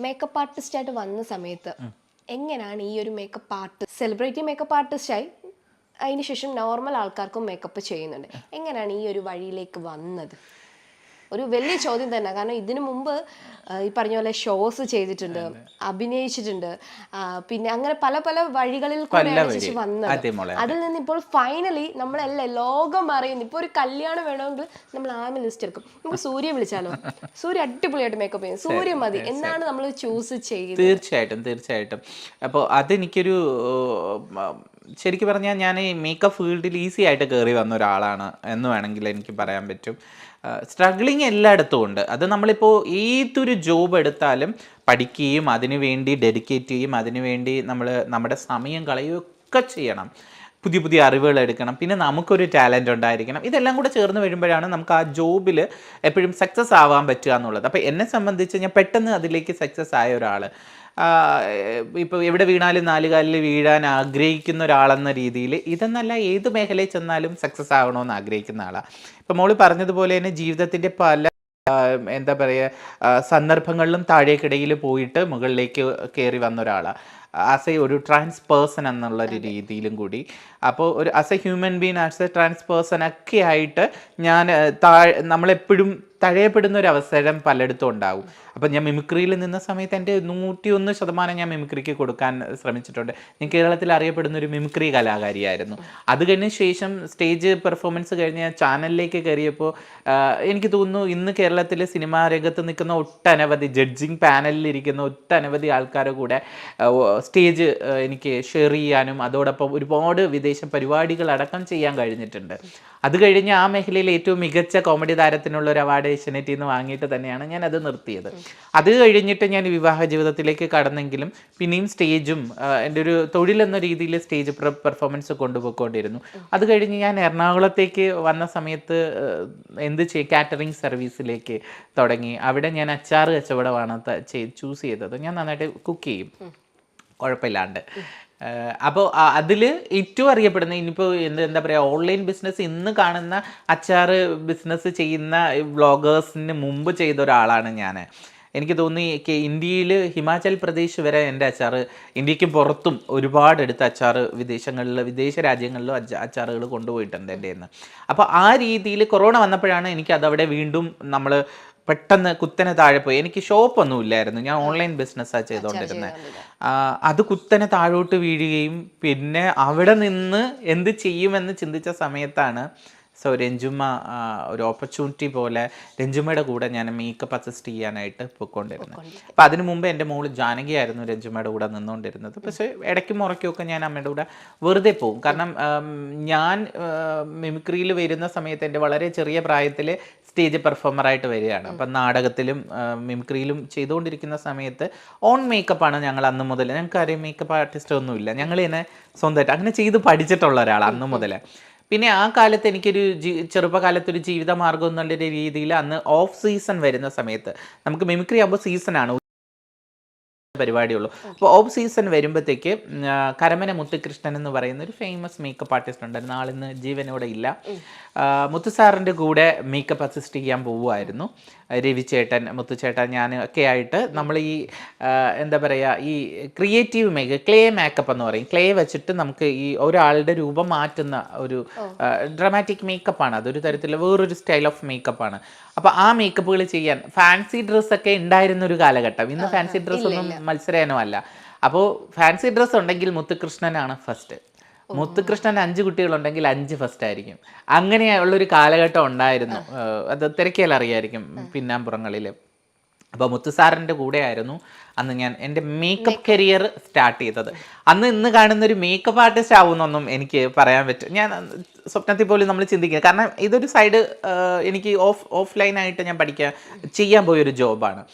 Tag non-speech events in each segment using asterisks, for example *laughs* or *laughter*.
Makeup artist ആയിട്ട് വന്ന സമയത്ത് എങ്ങനെയാണ് ഈ ഒരു മേക്കപ്പ് ആർട്ട് സെലിബ്രിറ്റി മേക്കപ്പ് ആർട്ടിസ്റ്റായി ആയി ശേഷം നോർമൽ ആൾക്കാർക്കും മേക്കപ്പ് ചെയ്യുന്നുണ്ട്. എങ്ങനെയാണ് ഈ ഒരു വഴിയിലേക്ക് വന്നത്? ഒരു വലിയ ചോദ്യം തന്നെ. കാരണം ഇതിനു മുമ്പ് ഈ പറഞ്ഞ പോലെ ഷോസ് ചെയ്തിട്ടുണ്ട് അഭിനയിച്ചിട്ടുണ്ട്. പിന്നെ അങ്ങനെ പല പല വഴികളിൽ കൂടെയാണ് ചേച്ചി വന്നത്. അതിൽ നിന്ന് ഇപ്പോൾ ഫൈനലി നമ്മളെല്ലാം ലോകം അറിയുന്നു. ഇപ്പൊ ഒരു കല്യാണം വേണമെങ്കിൽ നമ്മൾ ആമി ലിസ്റ്റ് എടുക്കും. നമുക്ക് സൂര്യ വിളിച്ചാലോ? സൂര്യ അടിപൊളിയായിട്ട് മേക്കപ്പ് ചെയ്യും സൂര്യ മതി. എന്നാണ് നമ്മൾ ചൂസ് ചെയ്യുന്നത് തീർച്ചയായിട്ടും തീർച്ചയായിട്ടും. അപ്പോൾ അതെനിക്കൊരു ശരിക്കും പറഞ്ഞാൽ ഞാൻ ഈ മേക്കപ്പ് ഫീൽഡിൽ ഈസി ആയിട്ട് കയറി വന്ന ഒരാളാണ് എന്ന് വേണമെങ്കിൽ എനിക്ക് പറയാൻ പറ്റും. സ്ട്രഗ്ലിങ് എല്ലായിടത്തും ഉണ്ട്. അത് നമ്മളിപ്പോൾ ഏതൊരു ജോബ് എടുത്താലും പഠിക്കുകയും അതിനുവേണ്ടി ഡെഡിക്കേറ്റ് ചെയ്യും അതിനുവേണ്ടി നമ്മൾ നമ്മുടെ സമയം കളയുകയൊക്കെ ചെയ്യണം. പുതിയ പുതിയ അറിവുകൾ എടുക്കണം. പിന്നെ നമുക്കൊരു ടാലന്റ് ഉണ്ടായിരിക്കണം. ഇതെല്ലാം കൂടെ ചേർന്ന് വരുമ്പോഴാണ് നമുക്ക് ആ ജോബിൽ എപ്പോഴും സക്സസ് ആവാൻ പറ്റുക എന്നുള്ളത്. അപ്പോൾ എന്നെ സംബന്ധിച്ച് ഞാൻ പെട്ടെന്ന് അതിലേക്ക് സക്സസ് ആയ ഒരാൾ ഇപ്പോൾ എവിടെ വീണാലും നാലുകാലിൽ വീഴാൻ ആഗ്രഹിക്കുന്ന ഒരാളെന്ന രീതിയിൽ ഇതെന്നല്ല ഏത് മേഖലയിൽ ചെന്നാലും സക്സസ് ആകണമെന്ന് ആഗ്രഹിക്കുന്ന ആളാണ് ഇപ്പോൾ മോൾ പറഞ്ഞതുപോലെ തന്നെ ജീവിതത്തിന്റെ പല എന്താ പറയുക സന്ദർഭങ്ങളിലും താഴേക്കിടയിൽ പോയിട്ട് മുകളിലേക്ക് കയറി വന്ന ഒരാളാണ് ആസ് എ ഒരു ട്രാൻസ് പേഴ്സൺ എന്നുള്ള ഒരു രീതിയിലും കൂടി. അപ്പോൾ ഒരു as a human being as a trans person ഒക്കെ ആയിട്ട് ഞാൻ താഴെ നമ്മളെപ്പോഴും തഴയപ്പെടുന്ന ഒരു അവസരം പലയിടത്തും ഉണ്ടാവും. അപ്പം ഞാൻ മിമിക്രിയിൽ നിന്ന സമയത്ത് എന്റെ നൂറ്റി ഒന്ന് ശതമാനം ഞാൻ മിമിക്രിക്ക് കൊടുക്കാൻ ശ്രമിച്ചിട്ടുണ്ട്. ഞാൻ കേരളത്തിൽ അറിയപ്പെടുന്ന ഒരു മിമിക്രി കലാകാരിയായിരുന്നു. അത് കഴിഞ്ഞ ശേഷം സ്റ്റേജ് പെർഫോമൻസ് കഴിഞ്ഞ് ഞാൻ ചാനലിലേക്ക് കയറിയപ്പോൾ എനിക്ക് തോന്നുന്നു ഇന്ന് കേരളത്തിലെ സിനിമാ രംഗത്ത് നിൽക്കുന്ന ഒട്ടനവധി ജഡ്ജിങ് പാനലിൽ ഇരിക്കുന്ന ഒട്ടനവധി ആൾക്കാരുടെ കൂടെ സ്റ്റേജ് എനിക്ക് ഷെയർ ചെയ്യാനും അതോടൊപ്പം ഒരുപാട് വിദേശ പരിപാടികൾ അടക്കം ചെയ്യാൻ കഴിഞ്ഞിട്ടുണ്ട്. അത് കഴിഞ്ഞ് ആ മേഖലയിൽ ഏറ്റവും മികച്ച കോമഡി താരത്തിനുള്ള ഒരു അവാർഡ് ഏഷ്യനെറ്റിൽ നിന്ന് വാങ്ങിയിട്ട് തന്നെയാണ് ഞാൻ അത് നിർത്തിയത്. അത് കഴിഞ്ഞിട്ട് ഞാൻ വിവാഹ ജീവിതത്തിലേക്ക് കടന്നെങ്കിലും പിന്നെയും സ്റ്റേജും എന്റെ ഒരു തൊഴിലെന്ന രീതിയിൽ സ്റ്റേജ് പെർഫോമൻസ് കൊണ്ടുപോയിക്കൊണ്ടിരുന്നു അത് കഴിഞ്ഞ് ഞാൻ എറണാകുളത്തേക്ക് വന്ന സമയത്ത് എന്ത് ചെയ്യും കാറ്ററിംഗ് സർവീസിലേക്ക് തുടങ്ങി. അവിടെ ഞാൻ അച്ചാറ് കച്ചവടമാണ് ചൂസ് ചെയ്തത്. ഞാൻ നന്നായിട്ട് കുക്ക് ചെയ്യും. കുഴപ്പമില്ലാണ്ട്. അപ്പോൾ അതിൽ ഏറ്റവും അറിയപ്പെടുന്ന ഇനിയിപ്പോൾ എന്ത് എന്താ പറയുക ഓൺലൈൻ ബിസിനസ് ഇന്ന് കാണുന്ന അച്ചാർ ബിസിനസ് ചെയ്യുന്ന വ്ളോഗേഴ്സിന് മുമ്പ് ചെയ്ത ഒരാളാണ് ഞാൻ എനിക്ക് തോന്നി ഇന്ത്യയിൽ ഹിമാചൽ പ്രദേശ് വരെ എന്റെ അച്ചാർ ഇന്ത്യയ്ക്ക് പുറത്തും ഒരുപാട് എടുത്ത അച്ചാർ വിദേശങ്ങളിൽ വിദേശ രാജ്യങ്ങളിലും അച്ച അച്ചാറുകൾ കൊണ്ടുപോയിട്ടുണ്ട് എന്റെ നിന്ന് അപ്പോൾ ആ രീതിയിൽ കൊറോണ വന്നപ്പോഴാണ് എനിക്ക് അതവിടെ വീണ്ടും നമ്മൾ പെട്ടെന്ന് കുത്തനെ താഴെ പോയി. എനിക്ക് ഷോപ്പൊന്നും ഇല്ലായിരുന്നു. ഞാൻ ഓൺലൈൻ ബിസിനസ്സാണ് ചെയ്തുകൊണ്ടിരുന്നത് അത് കുത്തനെ താഴോട്ട് വീഴുകയും പിന്നെ അവിടെ നിന്ന് എന്ത് ചെയ്യുമെന്ന് ചിന്തിച്ച സമയത്താണ് സോ രഞ്ജുമ്മ ഒരു ഓപ്പർച്യൂണിറ്റി പോലെ രഞ്ജുമ്മയുടെ കൂടെ ഞാൻ മേക്കപ്പ് അസിസ്റ്റ് ചെയ്യാനായിട്ട് പോയിക്കൊണ്ടിരുന്നത്. അപ്പോൾ അതിനു മുമ്പ് എന്റെ മോൾ ജാനകിയായിരുന്നു രഞ്ജുമ്മയുടെ കൂടെ നിന്നുകൊണ്ടിരുന്നത് പക്ഷേ ഇടയ്ക്കും മുറയ്ക്കുമൊക്കെ ഞാൻ അമ്മയുടെ കൂടെ വെറുതെ പോകും കാരണം ഞാൻ മിമിക്രിയിൽ വരുന്ന സമയത്ത് എന്റെ വളരെ ചെറിയ പ്രായത്തിൽ സ്റ്റേജ് പെർഫോമറായിട്ട് വരികയാണ്. അപ്പം നാടകത്തിലും മിമിക്രിയിലും ചെയ്തുകൊണ്ടിരിക്കുന്ന സമയത്ത് ഓൺ മേക്കപ്പാണ് ഞങ്ങൾ അന്ന് മുതൽ. ഞങ്ങൾക്ക് ആരെയും മേക്കപ്പ് ആർട്ടിസ്റ്റ് ഒന്നുമില്ല. ഞങ്ങൾ ഇതിനെ സ്വന്തമായിട്ട് അങ്ങനെ ചെയ്ത് പഠിച്ചിട്ടുള്ള ഒരാൾ അന്ന് മുതൽ പിന്നെ ആ കാലത്ത് എനിക്കൊരു ജീ ചെറുപ്പകാലത്തൊരു ജീവിത മാർഗം എന്നുള്ള രീതിയിൽ അന്ന് ഓഫ് സീസൺ വരുന്ന സമയത്ത് നമുക്ക് മിമിക്രി ആകുമ്പോൾ സീസണാണ്. പരിപാടിയുള്ളൂ. അപ്പോൾ ഓഫ് സീസൺ വരുമ്പോഴത്തേക്ക് കരമന മുത്തുകൃഷ്ണൻ എന്ന് പറയുന്ന ഒരു ഫേമസ് മേക്കപ്പ് ആർട്ടിസ്റ്റ് ഉണ്ടായിരുന്നു. ആളിന്ന് ജീവനോടെ ഇല്ല. മുത്തു സാറിന്റെ കൂടെ മേക്കപ്പ് അസിസ്റ്റ് ചെയ്യാൻ പോവുമായിരുന്നു. രവിചേട്ടൻ മുത്തുചേട്ടൻ ഞാൻ ഒക്കെ ആയിട്ട് നമ്മൾ ഈ എന്താ പറയുക ഈ ക്രിയേറ്റീവ് മേക്ക് ക്ലേ മേക്കപ്പ് എന്ന് പറയും. ക്ലേ വെച്ചിട്ട് നമുക്ക് ഈ ഒരാളുടെ രൂപം മാറ്റുന്ന ഒരു ഡ്രമാറ്റിക് മേക്കപ്പാണ് അതൊരു തരത്തിലുള്ള വേറൊരു സ്റ്റൈൽ ഓഫ് മേക്കപ്പാണ് അപ്പോൾ ആ മേക്കപ്പുകൾ ചെയ്യാൻ ഫാൻസി ഡ്രസ്സൊക്കെ ഉണ്ടായിരുന്ന ഒരു കാലഘട്ടം. ഇന്ന് ഫാൻസി ഡ്രസ് ഒന്നും മത്സരനമല്ല അപ്പോൾ ഫാൻസി ഡ്രസ്സ് ഉണ്ടെങ്കിൽ മുത്തുകൃഷ്ണനാണ് ഫസ്റ്റ് മുത്തുകൃഷ്ണൻ അഞ്ച് കുട്ടികളുണ്ടെങ്കിൽ അഞ്ച് ഫസ്റ്റ് ആയിരിക്കും. അങ്ങനെയുള്ളൊരു കാലഘട്ടം ഉണ്ടായിരുന്നു. അത് തിരക്കിയാൽ അറിയായിരിക്കും പിന്നാമ്പുറങ്ങളിൽ അപ്പോൾ മുത്തുസാറിന്റെ കൂടെയായിരുന്നു അന്ന് ഞാൻ എന്റെ മേക്കപ്പ് കരിയർ സ്റ്റാർട്ട് ചെയ്തത്. അന്ന് ഇന്ന് കാണുന്ന ഒരു മേക്കപ്പ് ആർട്ടിസ്റ്റ് ആവുമെന്നൊന്നും എനിക്ക് പറയാൻ പറ്റും. ഞാൻ സ്വപ്നത്തിൽ പോലും നമ്മൾ ചിന്തിക്കുന്നത് കാരണം ഇതൊരു സൈഡ് എനിക്ക് ഓഫ് ഓഫ്ലൈനായിട്ട് ഞാൻ പഠിക്കാൻ ചെയ്യാൻ പോയൊരു ജോബാണ്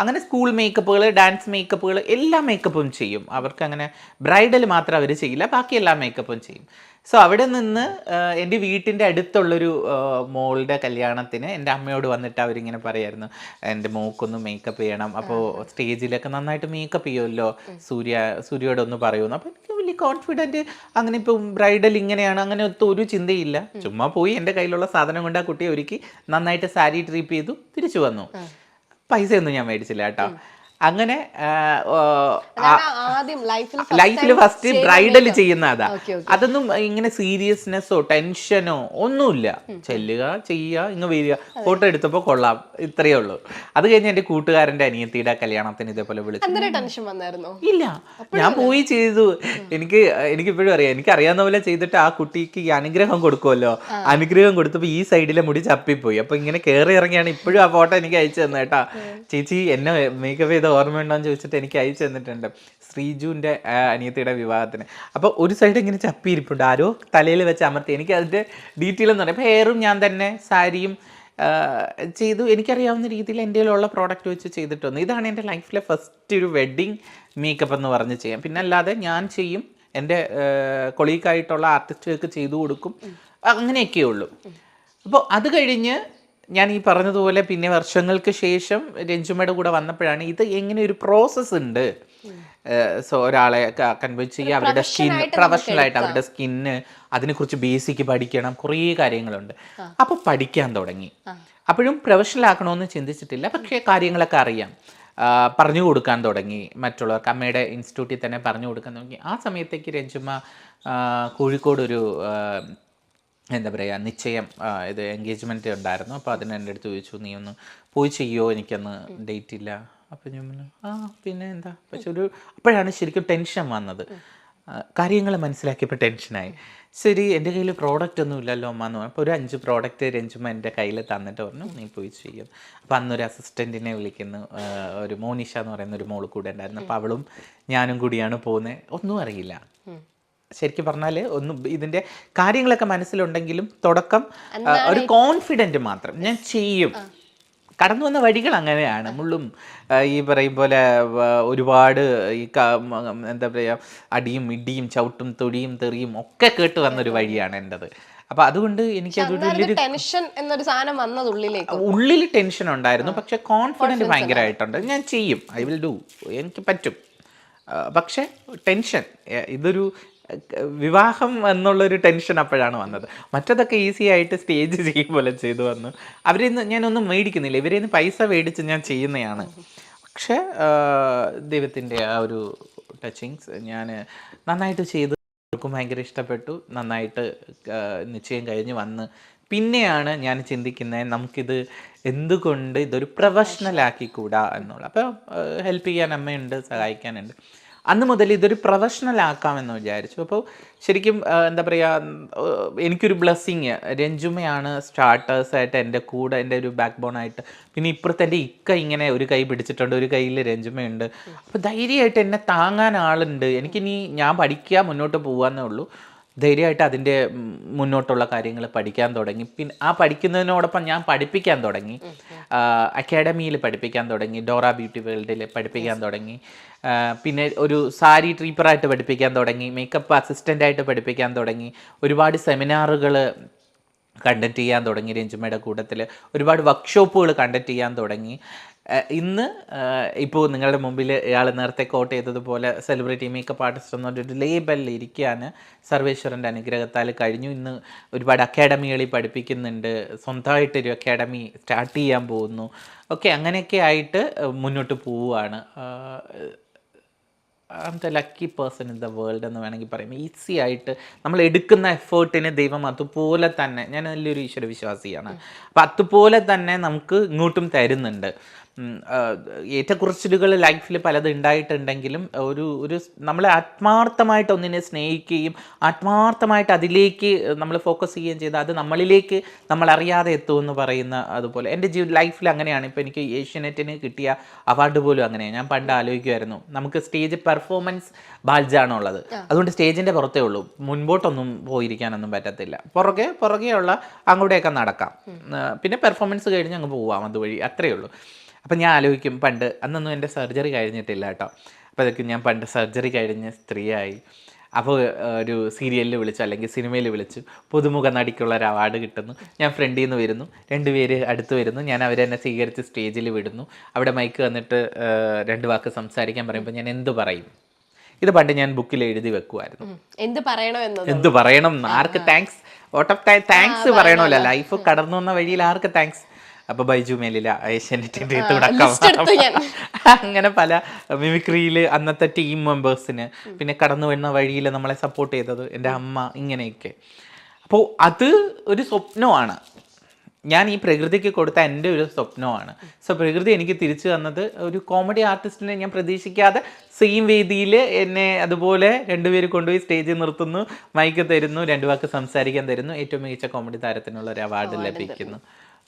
അങ്ങനെ സ്കൂൾ മേക്കപ്പുകൾ ഡാൻസ് മേക്കപ്പുകൾ എല്ലാ മേക്കപ്പും ചെയ്യും. അവർക്ക് അങ്ങനെ ബ്രൈഡൽ മാത്രം അവർ ചെയ്യില്ല ബാക്കി എല്ലാ മേക്കപ്പും ചെയ്യും. സോ അവിടെ നിന്ന് എന്റെ വീട്ടിന്റെ അടുത്തുള്ളൊരു മോളുടെ കല്യാണത്തിന് എന്റെ അമ്മയോട് വന്നിട്ട് അവരിങ്ങനെ പറയായിരുന്നു എന്റെ മോക്കൊന്ന് മേക്കപ്പ് ചെയ്യണം. അപ്പോൾ സ്റ്റേജിലൊക്കെ നന്നായിട്ട് മേക്കപ്പ് ചെയ്യുമല്ലോ സൂര്യ സൂര്യയോട് ഒന്ന് പറയുമെന്ന് അപ്പോൾ എനിക്ക് വലിയ കോൺഫിഡന്റ് അങ്ങനെ ഇപ്പം ബ്രൈഡൽ ഇങ്ങനെയാണ് അങ്ങനെ ഒത്തും ഒരു ചിന്തയില്ല. ചുമ്മാ പോയി എന്റെ കയ്യിലുള്ള സാധനം കൊണ്ട് ആ കുട്ടിയെ ഒരുക്കി നന്നായിട്ട് സാരി ട്രീപ്പ് ചെയ്തു തിരിച്ചു വന്നു. പൈസയൊന്നും ഞാൻ മേടിച്ചില്ല കേട്ടോ. അങ്ങനെ ലൈഫിൽ ഫസ്റ്റ് ബ്രൈഡൽ ചെയ്യുന്ന അതാ. അതൊന്നും ഇങ്ങനെ സീരിയസ്നെസ്സോ ടെൻഷനോ ഒന്നുമില്ല. ചെല്ലുക ചെയ്യുക ഇങ്ങ് വരിക. ഫോട്ടോ എടുത്തപ്പോൾ കൊള്ളാം. ഇത്രയേ ഉള്ളൂ. അത് കഴിഞ്ഞ് എന്റെ കൂട്ടുകാരന്റെ അനിയത്തിയുടെ കല്യാണത്തിന് ഇതേപോലെ വിളിച്ചു. ഇല്ല. ഞാൻ പോയി ചെയ്തു. എനിക്ക് എനിക്ക് ഇപ്പോഴും അറിയാം. എനിക്ക് അറിയാവുന്ന പോലെ ചെയ്തിട്ട് ആ കുട്ടിക്ക് ഈ അനുഗ്രഹം കൊടുക്കുമല്ലോ. അനുഗ്രഹം കൊടുത്തപ്പോൾ ഈ സൈഡിലെ മുടി ചപ്പിപ്പോയി. അപ്പോൾ ഇങ്ങനെ കയറി ഇറങ്ങിയാണ് ഇപ്പോഴും ആ ഫോട്ടോ എനിക്ക് അയച്ചു തന്നെ കേട്ടോ. ചേച്ചി എന്നെ മേക്കപ്പ് ചെയ്ത ഓർമ്മയുണ്ടോന്ന് ചോദിച്ചിട്ട് എനിക്ക് അയച്ചു തന്നിട്ടുണ്ട് ശ്രീജുവിന്റെ അനിയത്തിയുടെ വിവാഹത്തിന്. അപ്പോൾ ഒരു സൈഡ് ഇങ്ങനെ ചപ്പിയിരിപ്പുണ്ട്. ആരോ തലയിൽ വെച്ച് അമർത്തി. എനിക്ക് അതിന്റെ ഡീറ്റെയിൽ എന്ന് പറയാം. അപ്പോൾ ഹെയറും ഞാൻ തന്നെ സാരിയും ചെയ്തു. എനിക്കറിയാവുന്ന രീതിയിൽ എന്റെ കയ്യിലുള്ള പ്രോഡക്റ്റ് വെച്ച് ചെയ്തിട്ട് വന്നു ഇതാണ് എന്റെ ലൈഫിലെ ഫസ്റ്റ് ഒരു വെഡ്ഡിങ് മേക്കപ്പ് എന്ന് പറഞ്ഞ് ചെയ്യാം. പിന്നെ അല്ലാതെ ഞാൻ ചെയ്യും. എന്റെ കൊളീക്കായിട്ടുള്ള ആർട്ടിസ്റ്റുകൾക്ക് ചെയ്തു കൊടുക്കും. അങ്ങനെയൊക്കെയുള്ളൂ അപ്പോൾ അത് കഴിഞ്ഞ് ഞാൻ ഈ പറഞ്ഞതുപോലെ പിന്നെ വർഷങ്ങൾക്ക് ശേഷം രഞ്ജുമയുടെ കൂടെ വന്നപ്പോഴാണ് ഇത് എങ്ങനെ ഒരു പ്രോസസ്സ് ഉണ്ട്. സോ ഒരാളെ കൺവിൻസ് ചെയ്യുക അവരുടെ സ്കിൻ പ്രൊഫഷണൽ ആയിട്ട് അവരുടെ സ്കിന്ന് അതിനെക്കുറിച്ച് ബേസിക് പഠിക്കണം കുറേ കാര്യങ്ങളുണ്ട്. അപ്പോൾ പഠിക്കാൻ തുടങ്ങി. അപ്പോഴും പ്രൊഫഷണൽ ആക്കണമെന്ന് ചിന്തിച്ചിട്ടില്ല. പക്ഷേ കാര്യങ്ങളൊക്കെ അറിയാം. പറഞ്ഞു കൊടുക്കാൻ തുടങ്ങി. മറ്റുള്ളവർക്ക് അമ്മയുടെ ഇൻസ്റ്റിറ്റ്യൂട്ടിൽ തന്നെ പറഞ്ഞു കൊടുക്കാൻ തുടങ്ങി. ആ സമയത്തേക്ക് രഞ്ജുമ്മ കോഴിക്കോട് ഒരു എന്താ പറയുക നിശ്ചയം ഇത് എൻഗേജ്മെന്റ് ഉണ്ടായിരുന്നു. അപ്പോൾ അതിന് എന്റെ അടുത്ത് ചോദിച്ചു നീ ഒന്ന് പോയി ചെയ്യോ? എനിക്കൊന്ന് ഡേറ്റ് ഇല്ല. അപ്പം ഞാൻ പറഞ്ഞു ആ പിന്നെ എന്താ? പക്ഷെ ഒരു അപ്പോഴാണ് ശരിക്കും ടെൻഷൻ വന്നത്. കാര്യങ്ങൾ മനസ്സിലാക്കിയപ്പോൾ ടെൻഷനായി ശരി എന്റെ കയ്യിൽ പ്രോഡക്റ്റ് ഒന്നും ഇല്ലല്ലോ അമ്മ എന്ന് പറഞ്ഞു. അപ്പോൾ ഒരു അഞ്ച് പ്രോഡക്റ്റ് രഞ്ജുമ്മ എന്റെ കയ്യിൽ തന്നിട്ട് പറഞ്ഞു നീ പോയി ചെയ്യും. അപ്പോൾ അന്നൊരു അസിസ്റ്റന്റിനെ വിളിക്കുന്നു ഒരു മോനിഷ എന്ന് പറയുന്ന ഒരു മോൾ കൂടെ ഉണ്ടായിരുന്നു. അപ്പോൾ അവളും ഞാനും കൂടിയാണ് പോകുന്നത്. ഒന്നും അറിയില്ല. ശരിക്കും പറഞ്ഞാൽ ഒന്നും ഇതിന്റെ കാര്യങ്ങളൊക്കെ മനസ്സിലുണ്ടെങ്കിലും തുടക്കം ഒരു കോൺഫിഡന്റ് മാത്രം ഞാൻ ചെയ്യും. കടന്നു വന്ന വഴികൾ അങ്ങനെയാണ്. മുള്ളും ഈ പറയും പോലെ ഒരുപാട് ഈ എന്താ പറയുക അടിയും ഇടിയും ചവിട്ടും തൊടിയും തെറിയും ഒക്കെ കേട്ട് വന്നൊരു വഴിയാണ് എന്റെത് അപ്പൊ അതുകൊണ്ട് എനിക്ക് അതൊരു ടെൻഷൻ എന്നൊരു സാധനം വന്നത് ഉള്ളിലേക്ക് ഉള്ളിൽ ടെൻഷൻ ഉണ്ടായിരുന്നു. പക്ഷെ കോൺഫിഡന്റ് ഭയങ്കരമായിട്ടുണ്ട് ഞാൻ ചെയ്യും. ഐ വിൽ ഡു എനിക്ക് പറ്റും. പക്ഷെ ടെൻഷൻ ഇതൊരു വിവാഹം എന്നുള്ളൊരു ടെൻഷൻ അപ്പോഴാണ് വന്നത്. മറ്റതൊക്കെ ഈസി ആയിട്ട് സ്റ്റേജ് *laughs* ചെയ്യും പോലെ ചെയ്തു വന്നു. അവരിൽ നിന്ന് ഞാനൊന്നും മേടിക്കുന്നില്ല. ഇവരിൽ നിന്ന് പൈസ മേടിച്ച് ഞാൻ ചെയ്യുന്നതാണ് പക്ഷേ ദൈവത്തിന്റെ ആ ഒരു ടച്ചിങ്സ് ഞാൻ നന്നായിട്ട് ചെയ്തു. അവർക്കും ഭയങ്കര ഇഷ്ടപ്പെട്ടു. നന്നായിട്ട് നിശ്ചയം കഴിഞ്ഞ് വന്ന്. പിന്നെയാണ് ഞാൻ ചിന്തിക്കുന്നത് നമുക്കിത് എന്തുകൊണ്ട് ഇതൊരു പ്രൊഫഷണലാക്കിക്കൂടാ എന്നുള്ളത് അപ്പോൾ ഹെൽപ്പ് ചെയ്യാൻ അമ്മയുണ്ട് സഹായിക്കാനുണ്ട്. അന്ന് മുതൽ ഇതൊരു പ്രൊഫഷണൽ ആക്കാമെന്ന് വിചാരിച്ചു. അപ്പോൾ ശരിക്കും എന്താ പറയുക എനിക്കൊരു ബ്ലെസ്സിങ് രഞ്ജുമയാണ് സ്റ്റാർട്ടേഴ്സായിട്ട് എന്റെ കൂടെ എന്റെ ഒരു ബാക്ക് ബോൺ ആയിട്ട്. പിന്നെ ഇപ്പുറത്തെ എന്റെ ഇക്ക ഇങ്ങനെ ഒരു കൈ പിടിച്ചിട്ടുണ്ട് ഒരു കയ്യിൽ രഞ്ജുമയുണ്ട് അപ്പോൾ ധൈര്യമായിട്ട് എന്നെ താങ്ങാൻ ആളുണ്ട്. എനിക്കിനി ഞാൻ പഠിക്കുക മുന്നോട്ട് പോകാമെന്നേ ഉള്ളൂ. ധൈര്യമായിട്ട് അതിന്റെ മുന്നോട്ടുള്ള കാര്യങ്ങൾ പഠിക്കാൻ തുടങ്ങി. പിന്നെ ആ പഠിക്കുന്നതിനോടൊപ്പം ഞാൻ പഠിപ്പിക്കാൻ തുടങ്ങി. അക്കാഡമിയിൽ പഠിപ്പിക്കാൻ തുടങ്ങി. ഡോറ ബ്യൂട്ടി വേൾഡിൽ പഠിപ്പിക്കാൻ തുടങ്ങി. പിന്നെ ഒരു സാരി ട്രീപ്പറായിട്ട് പഠിപ്പിക്കാൻ തുടങ്ങി. മേക്കപ്പ് അസിസ്റ്റന്റായിട്ട് പഠിപ്പിക്കാൻ തുടങ്ങി. ഒരുപാട് സെമിനാറുകൾ കണ്ടക്ട് ചെയ്യാൻ തുടങ്ങി രഞ്ജുമയുടെ കൂട്ടത്തിൽ. ഒരുപാട് വർക്ക്ഷോപ്പുകൾ കണ്ടക്ട് ചെയ്യാൻ തുടങ്ങി. ഇന്ന് ഇപ്പോൾ നിങ്ങളുടെ മുമ്പിൽ ഇയാൾ നേരത്തെ കോട്ട് ചെയ്തതുപോലെ സെലിബ്രിറ്റി മേക്കപ്പ് ആർട്ടിസ്റ്റ് എന്നൊരു ലേബലിൽ ഇരിക്കാൻ സർവേശ്വരന്റെ അനുഗ്രഹത്താൽ കഴിഞ്ഞു. ഇന്ന് ഒരുപാട് അക്കാഡമികളിൽ പഠിപ്പിക്കുന്നുണ്ട്. സ്വന്തമായിട്ടൊരു അക്കാഡമി സ്റ്റാർട്ട് ചെയ്യാൻ പോകുന്നു. ഓക്കെ അങ്ങനെയൊക്കെ ആയിട്ട് മുന്നോട്ട് പോവുകയാണ് അങ്ങനത്തെ lucky person in the world എന്ന് വേണമെങ്കിൽ പറയും. ഈസി ആയിട്ട് നമ്മൾ എടുക്കുന്ന എഫേർട്ടിന് ദൈവം അതുപോലെ തന്നെ ഞാൻ നല്ലൊരു ഈശ്വര വിശ്വാസിയാണ് അപ്പം അതുപോലെ തന്നെ നമുക്ക് ഇങ്ങോട്ടും തരുന്നുണ്ട്. ഏറ്റക്കുറച്ചിലുകൾ ലൈഫിൽ പലത് ഉണ്ടായിട്ടുണ്ടെങ്കിലും ഒരു ഒരു നമ്മളെ ആത്മാർത്ഥമായിട്ട് ഒന്നിനെ സ്നേഹിക്കുകയും ആത്മാർത്ഥമായിട്ട് അതിലേക്ക് നമ്മൾ ഫോക്കസ് ചെയ്യുകയും ചെയ്താൽ അത് നമ്മളിലേക്ക് നമ്മൾ അറിയാതെ എത്തുമെന്ന് പറയുന്ന അതുപോലെ. എന്റെ ജീവിത ലൈഫിൽ അങ്ങനെയാണ്. ഇപ്പോൾ എനിക്ക് ഏഷ്യനെറ്റിന് കിട്ടിയ അവാർഡ് പോലും അങ്ങനെയാണ്. ഞാൻ പണ്ട് ആലോചിക്കുമായിരുന്നു നമുക്ക് സ്റ്റേജ് പെർഫോമൻസ് ബാഡ്ജാണുള്ളത് അതുകൊണ്ട് സ്റ്റേജിന്റെ പുറത്തേ ഉള്ളൂ. മുൻപോട്ടൊന്നും പോയിരിക്കാനൊന്നും പറ്റത്തില്ല. പുറകെ പുറകെയുള്ള അങ്ങോട്ടേക്ക് നടക്കാം. പിന്നെ പെർഫോമൻസ് കഴിഞ്ഞ് അങ്ങ് പോവാം. അതുവഴി അത്രയേ ഉള്ളൂ. അപ്പം ഞാൻ ആലോചിക്കും പണ്ട് അന്നൊന്നും എന്റെ സർജറി കഴിഞ്ഞിട്ടില്ല കേട്ടോ. അപ്പോൾ അതൊക്കെ ഞാൻ പണ്ട് സർജറി കഴിഞ്ഞ് സ്ത്രീയായി. അപ്പോൾ ഒരു സീരിയലിൽ വിളിച്ചു അല്ലെങ്കിൽ സിനിമയിൽ വിളിച്ചു. പുതുമുഖ നടിക്കുള്ള ഒരു അവാർഡ് കിട്ടുന്നു. ഞാൻ ഫ്രണ്ടിൽ നിന്ന് വരുന്നു. രണ്ടുപേര് അടുത്ത് വരുന്നു. ഞാൻ അവരെ എന്നെ സ്വീകരിച്ച് സ്റ്റേജിൽ വിടുന്നു. അവിടെ മൈക്ക് വന്നിട്ട് രണ്ട് വാക്ക് സംസാരിക്കാൻ പറയുമ്പോൾ ഞാൻ എന്ത് പറയും? ഇത് പണ്ട് ഞാൻ ബുക്കിൽ എഴുതി വെക്കുമായിരുന്നു. എന്ത് പറയണം എന്ത് പറയണം ആർക്ക് താങ്ക്സ് ഓട്ട് ഓഫ് താങ്ക്സ് പറയണമല്ലോ. ലൈഫ് കടന്നു വന്ന വഴിയിൽ ആർക്ക് താങ്ക്സ് അപ്പൊ ബൈജു മേലില ഏഷ്യാനെറ്റിന്റെ തുടക്കം. അങ്ങനെ പല മിമിക്രിയിൽ അന്നത്തെ ടീം മെമ്പേഴ്സിന് പിന്നെ കടന്നു വരുന്ന വഴിയിൽ നമ്മളെ സപ്പോർട്ട് ചെയ്തത് എന്റെ അമ്മ ഇങ്ങനെയൊക്കെ. അപ്പോൾ അത് ഒരു സ്വപ്നമാണ്. ഞാൻ ഈ പ്രകൃതിക്ക് കൊടുത്ത എന്റെ ഒരു സ്വപ്നമാണ്. സോ പ്രകൃതി എനിക്ക് തിരിച്ചു തന്നത് ഒരു കോമഡി ആർട്ടിസ്റ്റിനെ ഞാൻ പ്രതീക്ഷിക്കാതെ സെയിം വേദിയിൽ എന്നെ അതുപോലെ രണ്ടുപേര് കൊണ്ടുപോയി സ്റ്റേജിൽ നിർത്തുന്നു മൈക്ക് തരുന്നു രണ്ടു വാക്ക് സംസാരിക്കാൻ തരുന്നു. ഏറ്റവും മികച്ച കോമഡി താരത്തിനുള്ള ഒരു അവാർഡ് ലഭിക്കുന്നു.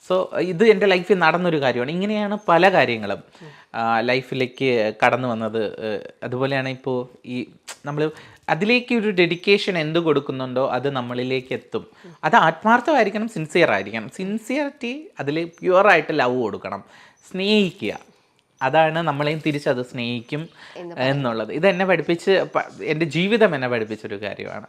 സോ ഇത് എന്റെ ലൈഫിൽ നടന്നൊരു കാര്യമാണ്. ഇങ്ങനെയാണ് പല കാര്യങ്ങളും ലൈഫിലേക്ക് കടന്നു വന്നത്. അതുപോലെയാണ് ഇപ്പോൾ ഈ നമ്മൾ അതിലേക്ക് ഒരു ഡെഡിക്കേഷൻ എന്ത് കൊടുക്കുന്നുണ്ടോ അത് നമ്മളിലേക്ക് എത്തും. അത് ആത്മാർത്ഥമായിരിക്കണം സിൻസിയർ ആയിരിക്കണം. സിൻസിയറിറ്റി അതിൽ പ്യുവറായിട്ട് ലവ് കൊടുക്കണം. സ്നേഹിക്കുക. അതാണ് നമ്മളെയും തിരിച്ചത് സ്നേഹിക്കും എന്നുള്ളത്. ഇത് എന്നെ പഠിപ്പിച്ച് എന്റെ ജീവിതം എന്നെ പഠിപ്പിച്ചൊരു കാര്യമാണ്.